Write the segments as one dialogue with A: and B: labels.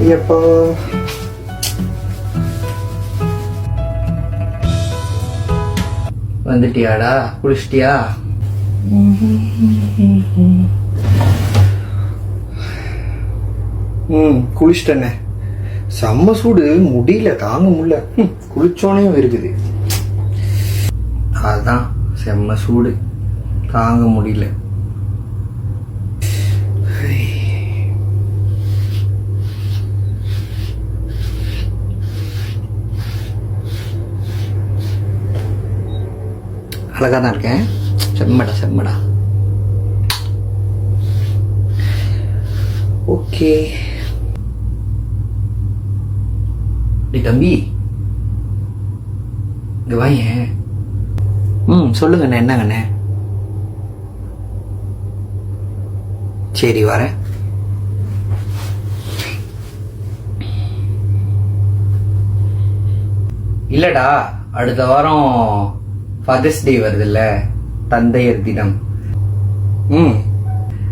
A: ஐயப்பா. வந்துட்டியாடா? குளிச்சிட்டியா? ம் குளிச்சிட்டேண்ணே செம்ம சூடு முடியல தாங்க முடியல. குளிச்சோனையும் இருக்குது அதான் செம்ம சூடு. தாங்க முடியல. அழகா தான் இருக்கேன். செம்மடா செம்மடா. ஓகே. டேய் தம்பி. இங்கே வாயேன். ம் சொல்லுங்கண்ணே என்னங்கண்ணே சரி வரேன். இல்லடா அடுத்த வாரம் ஃபாதர்ஸ் டே வருதுல்ல? தந்தையர் தினம். ம்.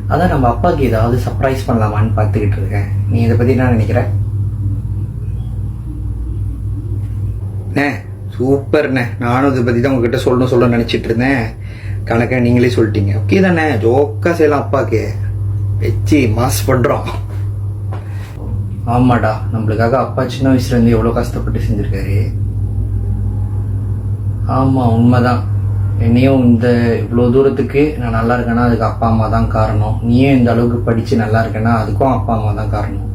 A: அதான் நம்ம அப்பாவுக்கு ஏதாவது சர்ப்ரைஸ் பண்ணலாமான்னு பார்த்துக்கிட்டு இருக்கேன். நீ இதை பற்றி என்ன நினைக்கிற? அண்ணே சூப்பர்ண்ணே நானும் இதை பற்றி தான் உங்ககிட்ட சொல்லணும் சொல்ல நினச்சிட்டு இருந்தேன். கணக்கை நீங்களே சொல்லிட்டீங்க. ஓகே தானே? ஜோக்கா செய்யலாம் அப்பாவுக்கு வச்சு மாஸ் பண்ணுறோம் ஆமாடா. நம்மளுக்காக அப்பா சின்ன வயசுல இருந்து எவ்வளோ கஷ்டப்பட்டு செஞ்சிருக்காரு. ஆமாம் உண்மைதான். என்னையும் இந்த இவ்வளோ தூரத்துக்கு நான் நல்லா இருக்கேன்னா அதுக்கு அப்பா அம்மா தான் காரணம். நீயும் இந்த அளவுக்கு படித்து நல்லா இருக்கேன்னா அதுக்கும் அப்பா அம்மா தான் காரணம்.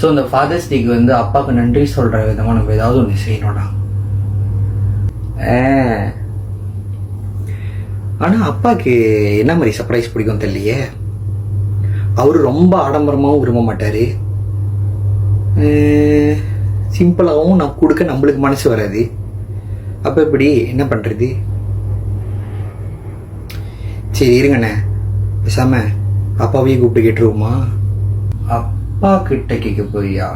A: ஸோ இந்த ஃபாதர்ஸ் டேக்கு வந்து அப்பாவுக்கு நன்றி சொல்கிற விதமாக நம்ம ஏதாவது ஒன்று செய்யணும்டா. ஆனால் அப்பாவுக்கு என்ன மாதிரி சர்ப்ரைஸ் பிடிக்கும் தெரியலையே. அவர் ரொம்ப ஆடம்பரமாகவும் விரும்ப மாட்டார். சிம்பிளாகவும் நான் கொடுக்க நம்மளுக்கு மனசு வராது. அப்போ இப்படி என்ன பண்ணுறது சரி இருங்கண்ணே. பேசாம அப்பாவையும் கூப்பிட்டு கேட்டுருவோமா? அப்பா கிட்ட கேட்க போறியா?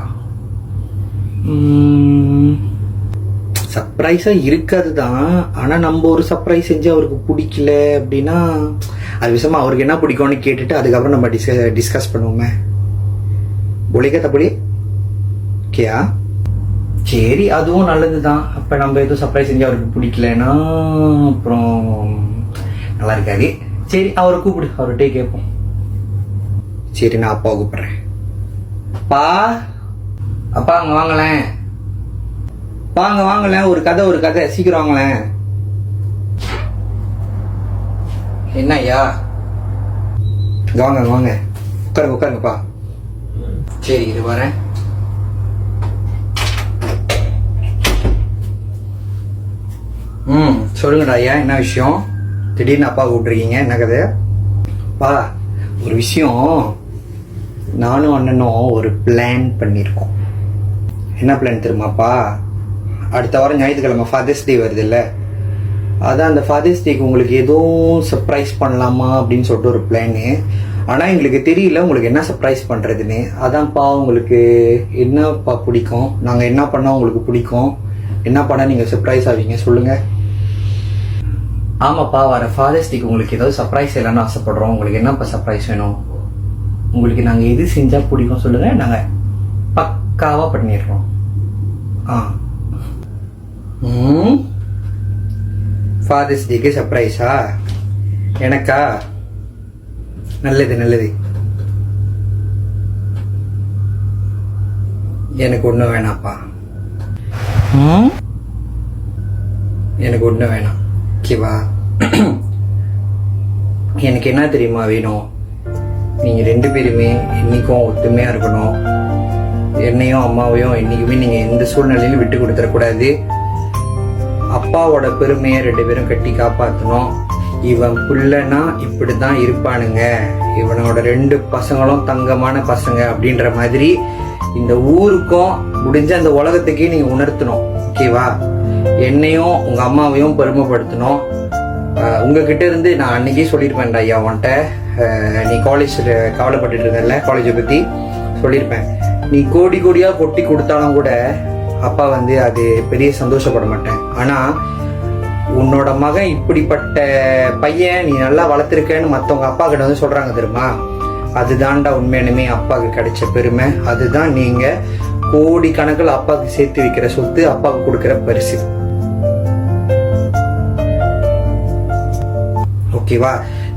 A: சர்ப்ரைஸாக இருக்காது தான் ஆனால் நம்ம ஒரு சர்ப்ரைஸ் செஞ்சு அவருக்கு பிடிக்கல அப்படின்னா அது விஷயமா அவருக்கு என்ன பிடிக்கும்னு கேட்டுட்டு அதுக்கப்புறம் நம்ம டிஸ்க டிஸ்கஸ் பண்ணுவோமே. பொலிக்க தப்படி ஓகேயா? சரி அதுவும் நல்லது தான் அப்போ நம்ம எதுவும் சர்ப்ரைஸ் செஞ்சு அவருக்கு பிடிக்கலன்னா அப்புறம் நல்லா இருக்காது. சரி அவரை கூப்பிடு அவர்கிட்டே கேட்போம். சரி நான் அப்பாவை கூப்பிடுறேன். அப்பா அப்பா அங்கே வாங்களேன். வாங்க வாங்களேன். ஒரு கதை ஒரு கதை. சீக்கிரம் வாங்களேன். என்ன ஐயா வாங்க வாங்க. உட்காருங்க உட்காருங்கப்பா. சரி இது வரேன் ம் சொல்லுங்கடா ஐயா என்ன விஷயம்? திடீர்னு அப்பா கூப்பிட்ருக்கீங்க என்ன கதை? பா ஒரு விஷயம். நானும் அண்ணனும் ஒரு பிளான் பண்ணியிருக்கோம். என்ன பிளான் தெரியுமாப்பா? அடுத்த வாரம் ஞாயிற்றுக்கிழமை ஃபாதர்ஸ் டே வருது இல்லை அதான் அந்த ஃபாதர்ஸ் டேக்கு உங்களுக்கு எதுவும் சர்ப்ரைஸ் பண்ணலாமா அப்படின்னு சொல்லிட்டு ஒரு பிளானு ஆனால் எங்களுக்கு தெரியல உங்களுக்கு என்ன சர்ப்ரைஸ் பண்ணுறதுன்னு அதான்ப்பா உங்களுக்கு என்னப்பா பிடிக்கும்? நாங்கள் என்ன பண்ணால் உங்களுக்கு பிடிக்கும்? என்ன பண்ணால் நீங்கள் சர்ப்ரைஸ் ஆவீங்க? சொல்லுங்கள் ஆமாப்பா வர ஃபாதர்ஸ் டேக்கு உங்களுக்கு ஏதாவது சர்ப்ரைஸ் இல்லைன்னு ஆசைப்படுறோம். உங்களுக்கு என்னப்பா சர்ப்ரைஸ் வேணும்? உங்களுக்கு நாங்கள் எது செஞ்சால் பிடிக்கும் சொல்லுங்கள் நாங்கள் பக்காவாக பண்ணிடுறோம். ஆ. ம்? ஃபாதர்ஸ் டேக்கு சர்ப்ரைஸா எனக்கா? நல்லது நல்லது. எனக்கு ஒன்றும் வேணாப்பா எனக்கு ஒன்றும் வேணாம். ஓகேவா? எனக்கு என்ன தெரியுமா வேணும்? நீங்கள் ரெண்டு பேருமே என்னைக்கும் ஒத்துமையாக இருக்கணும். என்னையும் அம்மாவையும் என்றைக்குமே நீங்கள் எந்த சூழ்நிலையிலும் விட்டு கொடுத்துடக்கூடாது அப்பாவோட பெருமையை ரெண்டு பேரும் கட்டி காப்பாற்றணும் இவன் புள்ளனா இப்படி தான் இருப்பானுங்க. இவனோட ரெண்டு பசங்களும் தங்கமான பசங்க அப்படின்ற மாதிரி இந்த ஊருக்கும் முடிஞ்ச அந்த உலகத்துக்கே நீங்கள் உணர்த்தணும். ஓகேவா? என்னையும் உங்கள் அம்மாவையும் பெருமைப்படுத்தணும். உங்ககிட்ட இருந்து நான் அன்னைக்கே சொல்லியிருப்பேன்டா ஐயா உன்கிட்ட. நீ காலேஜில் கவலைப்பட்டுட்டு இருக்கல காலேஜை பற்றி சொல்லியிருப்பேன். நீ கோடி கோடியாக கொட்டி கொடுத்தாலும் கூட அப்பா வந்து அது பெரிய சந்தோஷப்பட மாட்டேன். ஆனால் உன்னோட மகன் இப்படிப்பட்ட பையன் நீ நல்லா வளர்த்துருக்கேன்னு மற்றவங்க அப்பா கிட்ட வந்து சொல்கிறாங்க தெரியுமா? அதுதான்டா உண்மையானுமே அப்பாவுக்கு கிடைச்ச பெருமை. அதுதான் நீங்கள் கோடி கணக்கில் அப்பாவுக்கு சேர்த்து வைக்கிற சொத்து அப்பாவுக்கு கொடுக்குற பரிசு. ஓகேவா?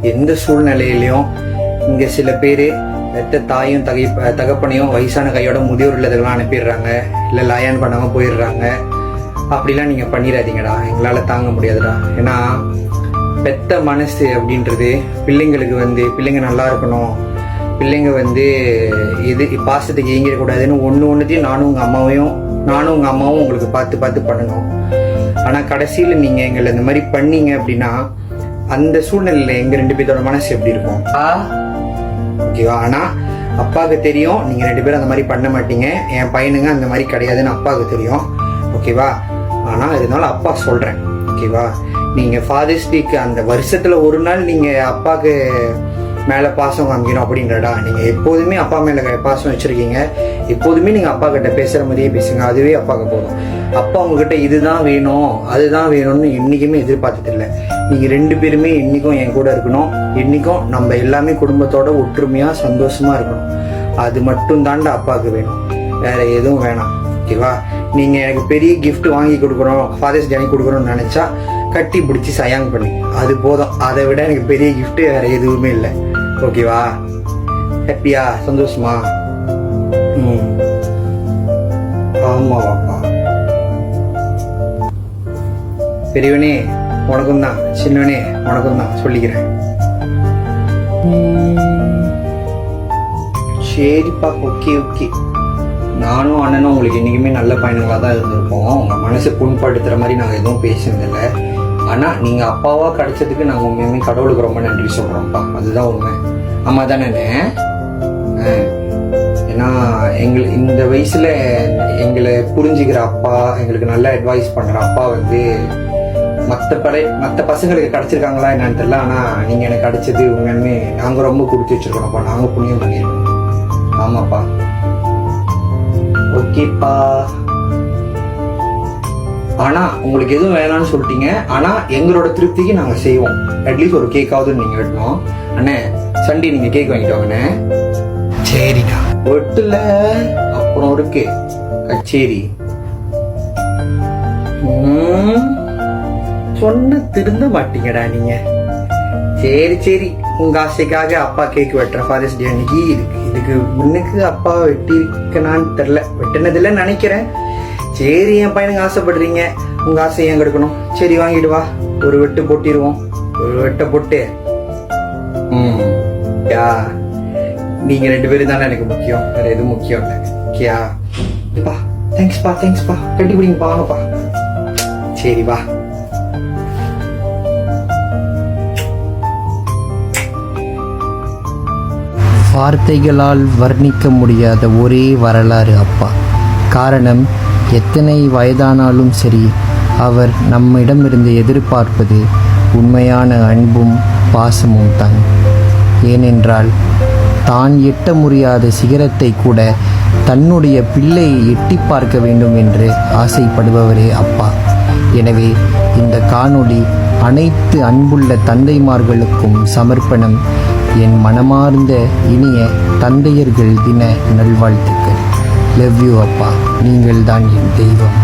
A: எந்த சூழ்நிலையிலையும் இங்கே சில பேர் பெத்த தாயும் தகை தகப்பனையும் வயசான கையோட முதியோர் இல்லத்துக்கெல்லாம் அனுப்பிடுறாங்க. இல்லை லயன் பண்ணாமல் போயிடுறாங்க. அப்படிலாம் நீங்கள் பண்ணிடாதீங்கடா. எங்களால் தாங்க முடியாதுடா. ஏன்னா பெத்த மனசு அப்படின்றது பிள்ளைங்களுக்கு வந்து பிள்ளைங்க நல்லா இருக்கணும். பிள்ளைங்க வந்து இது பாசத்துக்கு ஏங்கிடக்கூடாதுன்னு ஒன்று ஒன்றுத்தையும் நானும் உங்கள் அம்மாவையும் நானும் உங்கள் அம்மாவும் உங்களுக்கு பார்த்து பார்த்து பண்ணணும். ஆனால் கடைசியில் நீங்கள் எங்களை இந்த மாதிரி பண்ணீங்க அப்படின்னா அந்த சூழ்நிலையில் எங்கள் ரெண்டு பேர்த்தோட மனசு எப்படி இருக்கும்? ஆ? ஓகேவா ஆனால் அப்பாவுக்கு தெரியும். நீங்கள் ரெண்டு பேரும் அந்த மாதிரி பண்ண மாட்டீங்க. என் பையனுங்க அந்த மாதிரி கிடையாதுன்னு அப்பாவுக்கு தெரியும். ஓகேவா ஆனால் இருந்தாலும் அப்பா சொல்கிறேன் ஓகேவா நீங்கள் ஃபாதர்ஸ் டேக்கு அந்த வருஷத்தில் ஒரு நாள் நீங்கள் அப்பாவுக்கு மேலே பாசம் காமிக்கணும் அப்படின்றடா நீங்கள் எப்போதுமே அப்பா மேலே பாசம் வச்சுருக்கீங்க. எப்போதுமே நீங்கள் அப்பா கிட்ட பேசுகிற மாதிரியே பேசுங்க. அதுவே அப்பாவுக்கு போதும். அப்பா உங்ககிட்ட இதுதான் வேணும் அதுதான் வேணும்னு என்றைக்குமே எதிர்பார்த்ததில்லை. நீங்கள் ரெண்டு பேருமே என்றைக்கும் என் கூட இருக்கணும். என்றைக்கும் நம்ம எல்லாமே குடும்பத்தோட ஒற்றுமையாக சந்தோஷமாக இருக்கணும். அது மட்டும் தாண்டா அப்பாவுக்கு வேணும். வேறு எதுவும் வேணாம். ஓகேவா? நீங்கள் எனக்கு பெரிய கிஃப்ட் வாங்கி கொடுக்குறோம் ஃபாதர்ஸ் டே கொடுக்குறோம்னு நினச்சா கட்டி பிடிச்சி சயாங் பண்ணி. அது போதும். அதை விட எனக்கு பெரிய கிஃப்ட்டு வேறு எதுவுமே இல்லை. ஓகேவா ஹாப்பியா சந்தோஷமா ம் ஆமா பாப்பா பெரியவனே உனக்கும் தான் சின்னவனே உனக்கும் தான் சொல்லிக்கிறேன் சரிப்பா ஓகே ஓகே. நானும் அண்ணனும் உங்களுக்கு என்றைக்குமே நல்ல பயணங்களாக தான் இருந்திருப்போம் உங்கள் மனசு புண்படுத்துகிற மாதிரி நாங்கள் எதுவும் பேசுனதில்லை. ஆனால் நீங்கள் அப்பாவாக கிடைச்சதுக்கு நாங்கள் உண்மையுமே கடவுளுக்கு ரொம்ப நன்றி சொல்கிறோம்ப்பா அதுதான் உண்மை. ஆமாம் தானே ஏன்னா எங்கள் இந்த வயசில் எங்களை புரிஞ்சுக்கிற அப்பா எங்களுக்கு நல்ல அட்வைஸ் பண்ணுற அப்பா வந்து மற்ற படை மற்ற பசங்களுக்கு கிடைச்சிருக்காங்களா என்னன்னு தெரியல. ஆனால் நீங்கள் எனக்கு கிடைச்சது உங்கன்னு நாங்கள் ரொம்ப கொடுத்து வச்சிருக்கோம்ப்பா நாங்கள் புண்ணியம் பண்ணியிருக்கோம். ஆமாப்பா. ஓகேப்பா. ஆனா உங்களுக்கு எதுவும் வேணாம்னு சொல்லிட்டீங்க. ஆனா எங்களோட திருப்திக்கு நாங்க செய்வோம். அட்லீஸ்ட் ஒரு கேக்காவது நீங்க வெட்டணும். அண்ணே சண்டே நீங்க கேக் வாங்கிட்டு வாங்கண்ணே. சரிடா வெட்டுல அப்புறம் இருக்கு. கச்சேரி. சொன்ன திருந்த மாட்டீங்கடா நீங்க. சரி சரி. உங்க ஆசைக்காக அப்பா கேக் வெட்டுற ஃபாதர்ஸ் டே அன்னைக்கு இதுக்கு இதுக்கு முன்னுக்கு அப்பா வெட்டியிருக்கனான்னு தெரில வெட்டினதில்ல நினைக்கிறேன். சரி என் பையனுக்கு ஆசைப்படுறீங்க. உங்க ஆசை ஏன் கெடுக்கணும்? சரி வாங்கிட்டு வா. ஒரு வெட்டு போட்டிடுவோம் ஒரு வெட்டை போட்டு. ம். ஓகேயா நீங்க ரெண்டு பேரும் தானே எனக்கு முக்கியம். வேற எதுவும் முக்கியம் இல்லை. ஓகேயா? பா. தேங்க்ஸ்ப்பா தேங்க்ஸ்ப்பா கட்டி பிடிங்கப்பா வாங்கப்பா சரி வா.
B: வார்த்தைகளால் வர்ணிக்க முடியாத ஒரே வரலாறு அப்பா. காரணம் எத்தனை வயதானாலும் சரி அவர் நம்மிடமிருந்து எதிர்பார்ப்பது உண்மையான அன்பும் பாசமும் தான். ஏனென்றால் தான் எட்ட முடியாத சிகரத்தை கூட தன்னுடைய பிள்ளையை எட்டி பார்க்க வேண்டும் என்று ஆசைப்படுபவரே அப்பா. எனவே இந்த காணொளி அனைத்து அன்புள்ள தந்தைமார்களுக்கும் சமர்ப்பணம். என் மனமார்ந்த இனிய தந்தையர்கள் தின நல்வாழ்த்துக்கள். லவ் யூ அப்பா. நீங்கள் தான் என் தெய்வம்.